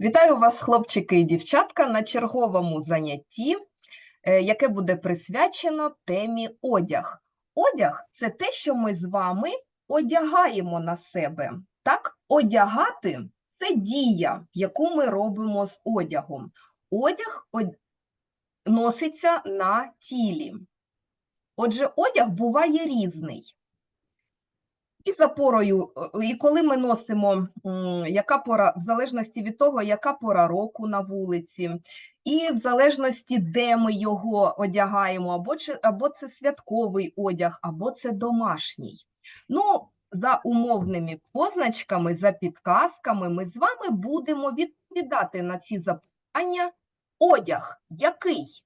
Вітаю вас, хлопчики і дівчатка, на черговому занятті, е, яке буде присвячено темі одяг. Одяг це те, що ми з вами одягаємо на себе. Так, одягати це дія, яку ми робимо з одягом. Одяг од- носиться на тілі. Отже, одяг буває різний. І за порою, е, і коли ми носимо, яка пора, в залежності від того, яка пора року на вулиці, і в залежності, де ми його одягаємо, або, чи, або це святковий одяг, або це домашній. Ну, за умовними позначками, за підказками, ми з вами будемо відповідати на ці запитання. Одяг який?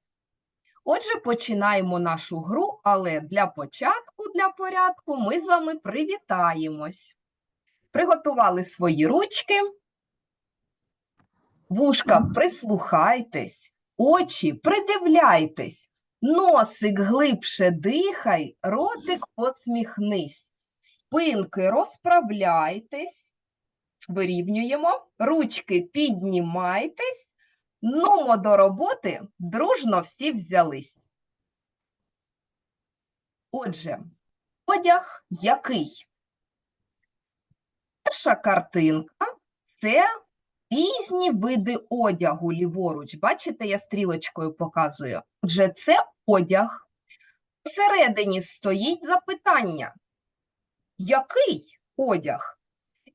Отже, починаємо нашу гру, але для початку, для порядку, ми з вами привітаємось. Приготували свої ручки. Вушка, прислухайтесь, очі, придивляйтесь, носик глибше дихай, ротик посміхнись, спинки розправляйтесь, вирівнюємо, ручки піднімайтесь, Нумо до роботи, дружно всі взялись. Отже, одяг який? Перша картинка це різні види одягу ліворуч. Бачите, я стрілочкою показую. Отже, це одяг. Всередині стоїть запитання. Який одяг?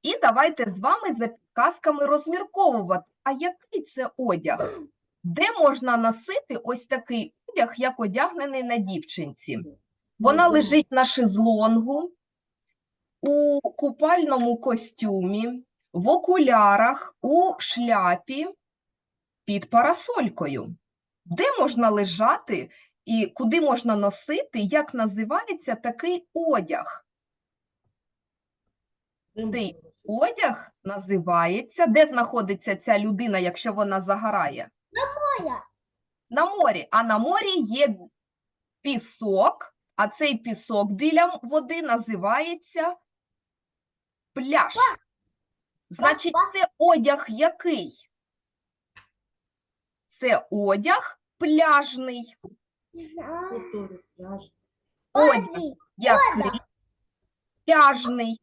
І давайте з вами за підказками розмірковувати, а який це одяг? Де можна носити ось такий одяг, як одягнений на дівчинці? Вона лежить на шезлонгу, у купальному костюмі, в окулярах, у шляпі, під парасолькою. Де можна лежати і куди можна носити, як називається такий одяг? Ти Одяг називається, де знаходиться ця людина, якщо вона загорає? Моя. На морі. А на морі є пісок, а цей пісок біля води називається пляж. Значить, це одяг який? Це одяг пляжний. Одяг який? Пляжний.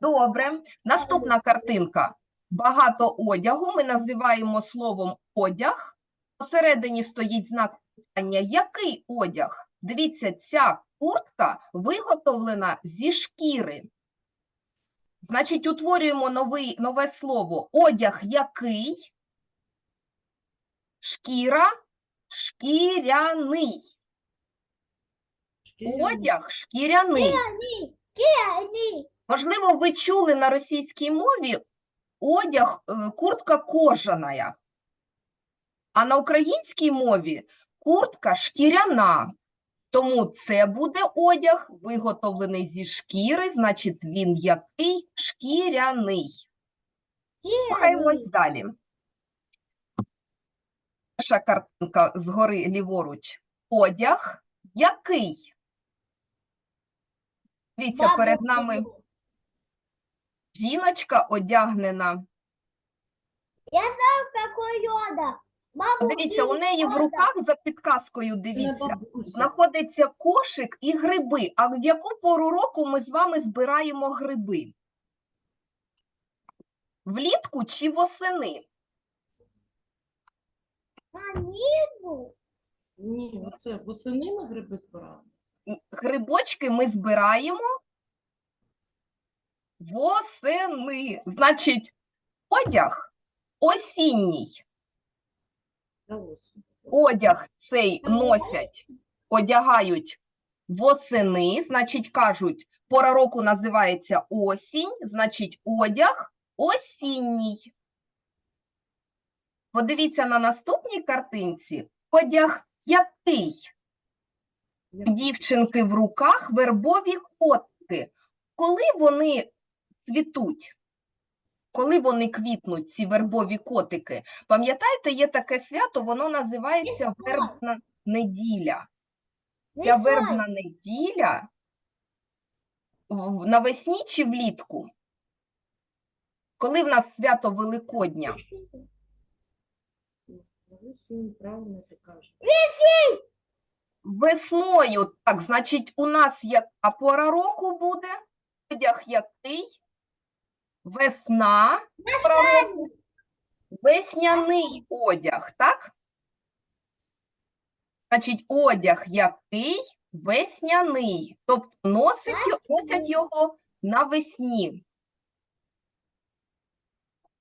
Добре. Наступна картинка. Багато одягу ми називаємо словом одяг. Посередині стоїть знак питання. Який одяг? Дивіться, ця куртка виготовлена зі шкіри. Значить, утворюємо новий, нове слово. Одяг який? Шкіра, шкіряний. Одяг шкіряний. Можливо, ви чули на російській мові одяг, е, куртка кожаная, а на українській мові куртка шкіряна. Тому це буде одяг, виготовлений зі шкіри, значить він який шкіряний. Рухаємось далі. Перша картинка згори ліворуч. Одяг який? Дивіться, перед нами жіночка одягнена. Какой йода? Бабу, Дивіться, у неї в руках за підказкою, дивіться, знаходиться кошик і гриби. А в яку пору року ми з вами збираємо гриби? Влітку чи восени? Ні, оце восени ми гриби збирали. Грибочки ми збираємо восени. Значить, одяг осінній. Одяг цей носять, одягають восени, значить, кажуть, пора року називається осінь, значить, одяг осінній. Подивіться на наступній картинці. Одяг який? Дівчинки в руках вербові котики. Коли вони цвітуть? Коли вони квітнуть, ці вербові котики? Пам'ятаєте, є таке свято, воно називається вербна неділя. Ця вербна неділя навесні чи влітку? Коли в нас свято Великодня? Навесні, правильно ти кажеш. Весною. Так, значить, у нас яка пора року буде? Одяг який? Весна. Пора року. Весняний одяг, так? Значить, одяг який? Весняний. Тобто носить, носять його навесні.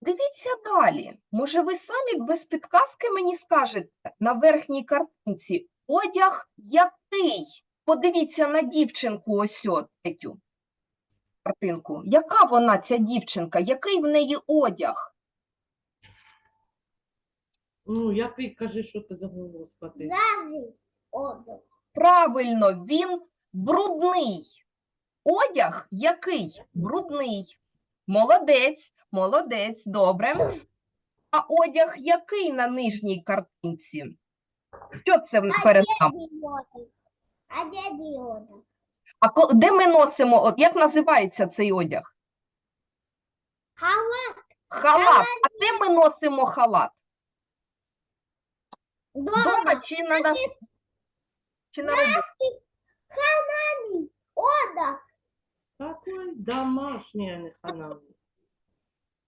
Дивіться далі. Може, ви самі без підказки мені скажете на верхній картинці одяг який? Подивіться на дівчинку ось третю картинку. Яка вона, ця дівчинка? Який в неї одяг? Ну, який кажи, що ти забула спати? Завжди одяг. Правильно, він брудний. Одяг який? Брудний. Молодець, молодець, добре. А одяг який на нижній картинці? Що це перед нами? А дяді одяг. А ко- де ми носимо? От як називається цей одяг? Халат. Халат. А де ми носимо халат? Дома. Дома чи на нас? Чи на роботі? Хананий. Одяг. Такий домашній, а не хананий.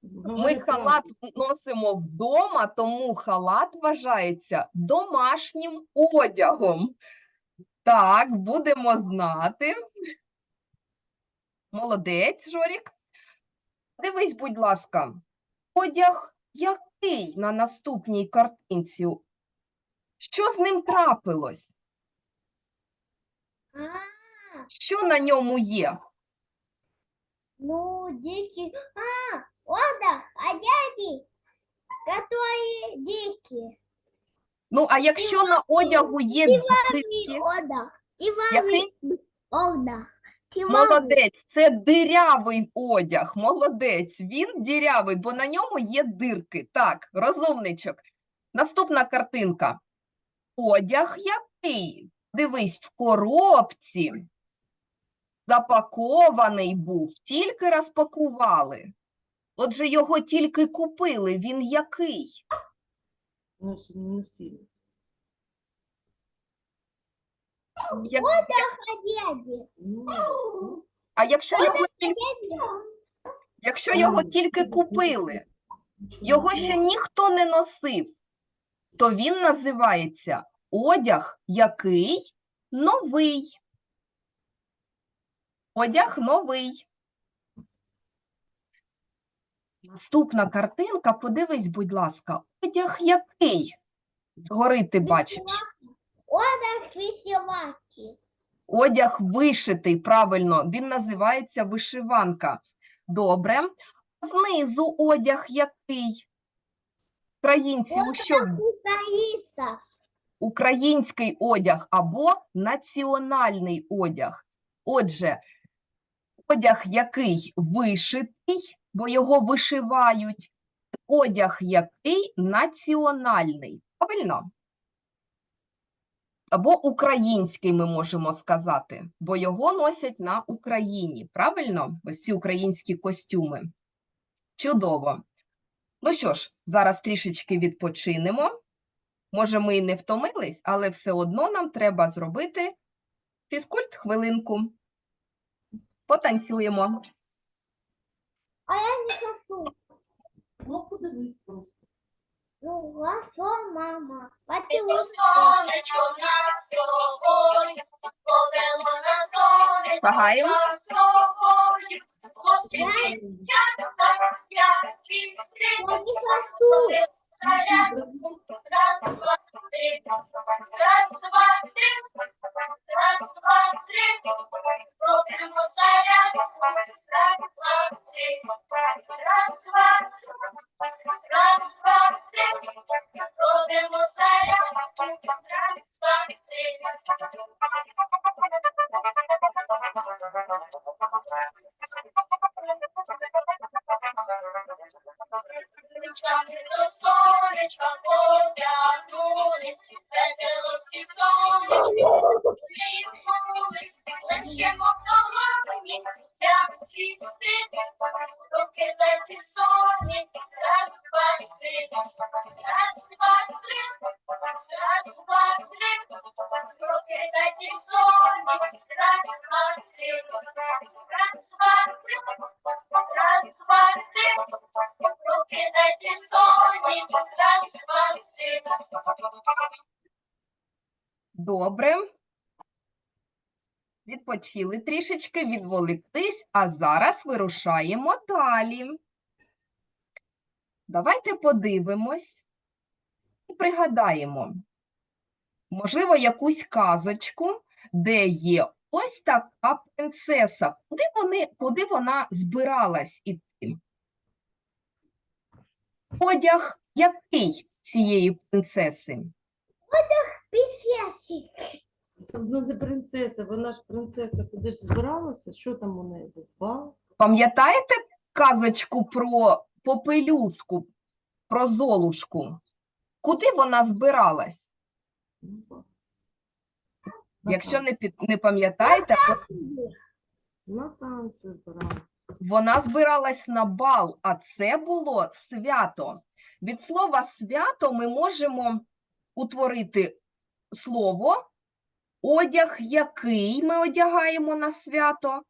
Ми халат носимо вдома, тому халат вважається домашнім одягом. Так, будемо знати. Молодець, Жорік. Дивись, будь ласка, одяг який на наступній картинці? Що з ним трапилось? Що на ньому є? ну, дикий. А, одяг. А дяди, которые дикие. Ну, а якщо на одягу є дирки, який? Молодець, це дирявий одяг. Молодець. Він дірявий, бо на ньому є дирки. Так, розумничок. Наступна картинка. Одяг який? Дивись, в коробці. Запакований був, тільки розпакували. Отже, його тільки купили. Він який? Ну, с- не сильно. Як- А. А якщо його тільки, якщо його тільки купили, його ще ніхто не носив, то він називається одяг який новий. Одяг новий. Наступна картинка, подивись, будь ласка, одяг який? Згори ти бачиш. Одяг висіваки. Одяг вишитий, правильно, він називається вишиванка. Добре. Знизу одяг який? Українці, у що Українця. український одяг або національний одяг. Отже, одяг який вишитий, бо його вишивають, одяг який національний. Правильно? Або український ми можемо сказати, бо його носять на Україні. Правильно? Ось ці українські костюми. Чудово. Ну що ж, зараз трішечки відпочинемо. Може, ми і не втомились, але все одно нам треба зробити фізкульт хвилинку. Потанцюємо. А я не хочу. Ну, подивись просто. Ну, хорошо, мама. Поцілуй. сонечко нас сьогодні, повело на сонечко Шагаємо. нас сьогодні. Хлопчики, дівчатка, я Я три, не хочу. зарядку. Раз, два, три, раз, два, три, раз, два, три. Робимо зарядку. Раз, два, три, Добре. Відпочили трішечки, відволіктись, а зараз вирушаємо далі. Давайте подивимось і пригадаємо, можливо, якусь казочку, де є ось така принцеса. Куди, вони, куди вона збиралась іти? Одяг який цієї принцеси? Писясик. Це вона не принцеса, вона ж принцеса, куди ж збиралася? Що там у неї був? Бал? Пам'ятаєте казочку про попелюшку, про Золушку? Куди вона збиралась? Якщо не, під, не пам'ятаєте, то На танці збиралася. вона збиралась на бал, а це було свято. Від слова свято ми можемо утворити слово одяг, який ми одягаємо на свято.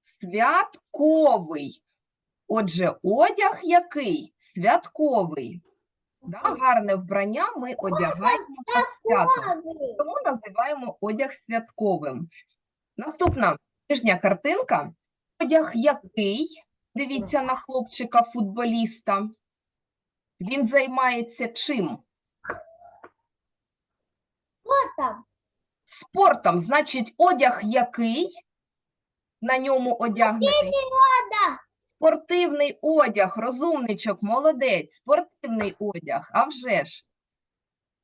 Святковий. Отже, одяг який? Святковий. Да, гарне вбрання ми одягаємо на свято. Тому називаємо одяг святковим. Наступна нижня картинка. Одяг який? Дивіться на хлопчика футболіста. Він займається чим? Там. Спортом. Значить, одяг який? На ньому одягнений. Вода. Спортивний одяг, розумничок, молодець, спортивний одяг, а вже ж.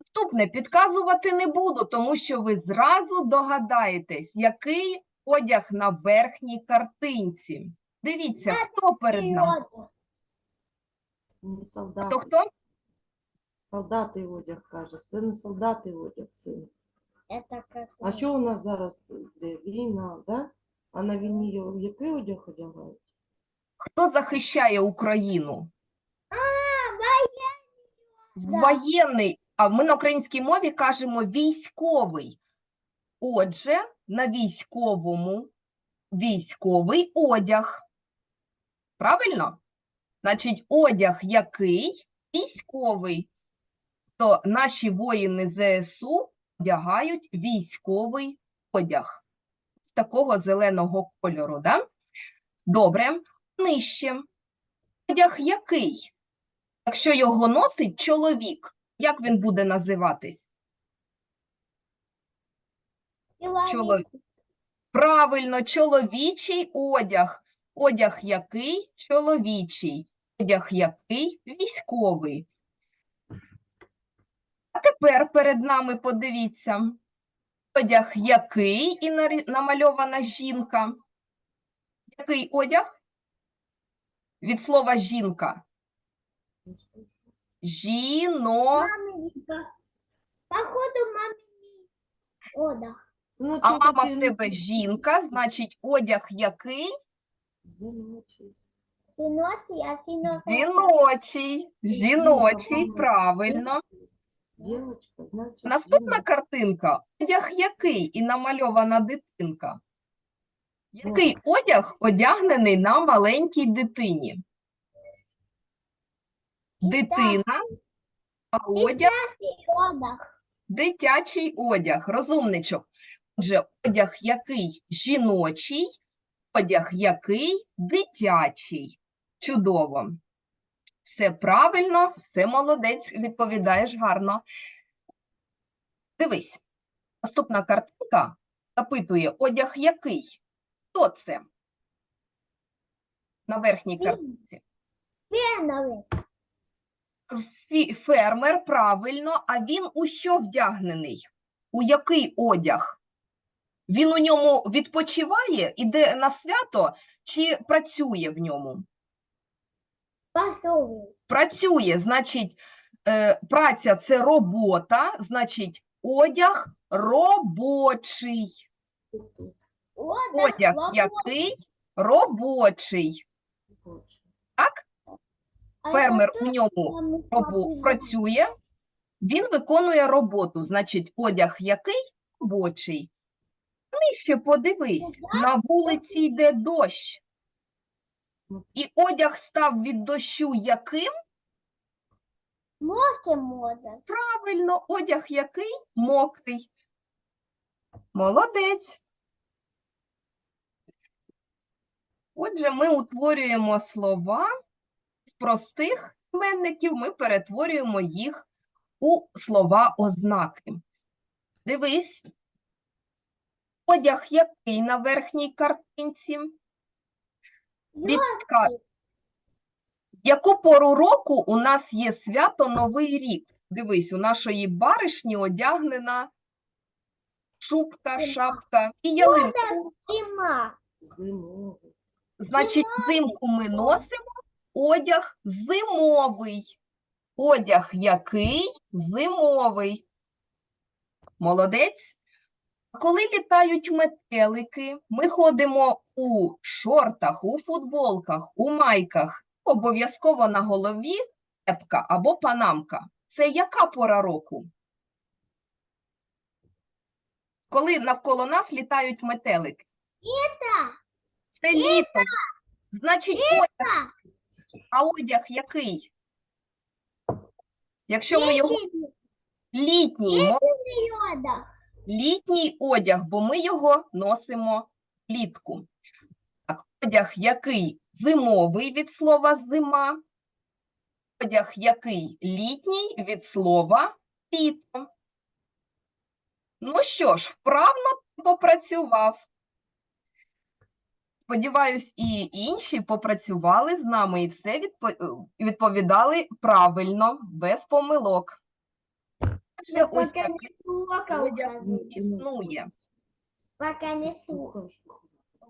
Наступне підказувати не буду, тому що ви зразу догадаєтесь, який одяг на верхній картинці. Дивіться, хто перед нами? Солдати. Хто хто? Солдати одяг каже. Не солдати одяг, син. А що у нас зараз йде? Війна, да? А на війні який одяг одягають? Хто захищає Україну? Воєнний, а ми на українській мові кажемо військовий. Отже, на військовому військовий одяг. Правильно? Значить, одяг який? Військовий. То наші воїни ЗСУ одягають військовий одяг з такого зеленого кольору, да? Добре. Нижче. Одяг який? Якщо його носить чоловік, як він буде називатись? Чоловік. Правильно, чоловічий одяг. Одяг який? Чоловічий. Одяг який? Військовий. А тепер перед нами подивіться. Одяг який і намальована жінка. Який одяг? Від слова жінка. Жіно. Маменька. Походу маминий отдых. Ну, А чого мама в тебе жінка, значить, одяг який? Жіночий. Синос, я синос. Жіночий. Жіночий, правильно. Дівочка, значить. Наступна жіночка. картинка. Одяг який і намальована дитинка. Який одяг одягнений на маленькій дитині? Дитина, а одяг дитячий одяг, розумничок. Отже, одяг який жіночий, одяг який дитячий. Чудово. Все правильно, все молодець, відповідаєш гарно. Дивись, наступна картинка запитує, одяг який? Хто це? На верхній картинці. Феновый. Фі- Фермер, правильно, а він у що вдягнений? У який одяг? Він у ньому відпочиває, іде на свято чи працює в ньому? Посовый. Працює, значить, е, праця це робота, значить, одяг робочий. Отдых. Одяг свободный. який? Робочий. Так? А Фермер это у ньому самый робо- слабый працює, він виконує роботу. Значить, одяг який? Робочий. Нижче подивись, на вулиці йде дощ. І одяг став від дощу яким? Моки мода. Правильно, одяг який? Мокрий. Молодець. Отже, ми утворюємо слова з простих іменників, ми перетворюємо їх у слова ознаки. Дивись. Одяг який на верхній картинці? Вітка. Яку пору року у нас є свято Новий рік? Дивись, у нашої баришні одягнена шубка, шапка і ялинку. Зима. Зимовий. Значить, взимку ми носимо одяг зимовий. Одяг який? Зимовий. Молодець. А Коли літають метелики, ми ходимо у шортах, у футболках, у майках. Обов'язково на голові кепка або панамка. Це яка пора року? Коли навколо нас літають метелики? Лето. Це літо. Значить, одяг А одяг який? Якщо ми його літній, мо- одяг. літній одяг, бо ми його носимо влітку. Так, одяг який зимовий від слова зима, одяг який літній від слова літо. Ну що ж, вправно ти попрацював. Сподіваюсь, і інші попрацювали з нами і все е, відповідали правильно, без помилок. Отже, ось кажу. існує. Пока не слухав.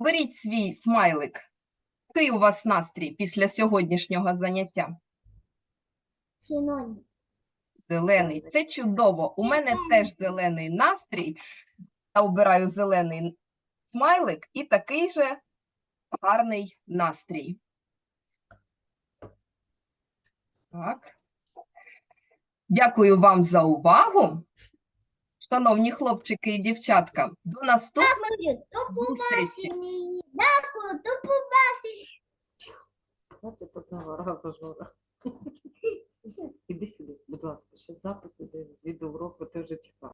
Беріть свій смайлик. Який у вас настрій після сьогоднішнього заняття? Синонім. Зелений. Це чудово. У мене теж зелений настрій. Я обираю зелений смайлик і такий же гарний настрій. Так. Дякую вам за увагу. Шановні хлопчики і дівчатка, до наступних До зустрічі. побачення. Дякую, до побачення. Одного разу, Жора. Іди сюди, будь ласка, ще запис іде, відеоурок, бо ти вже тікав.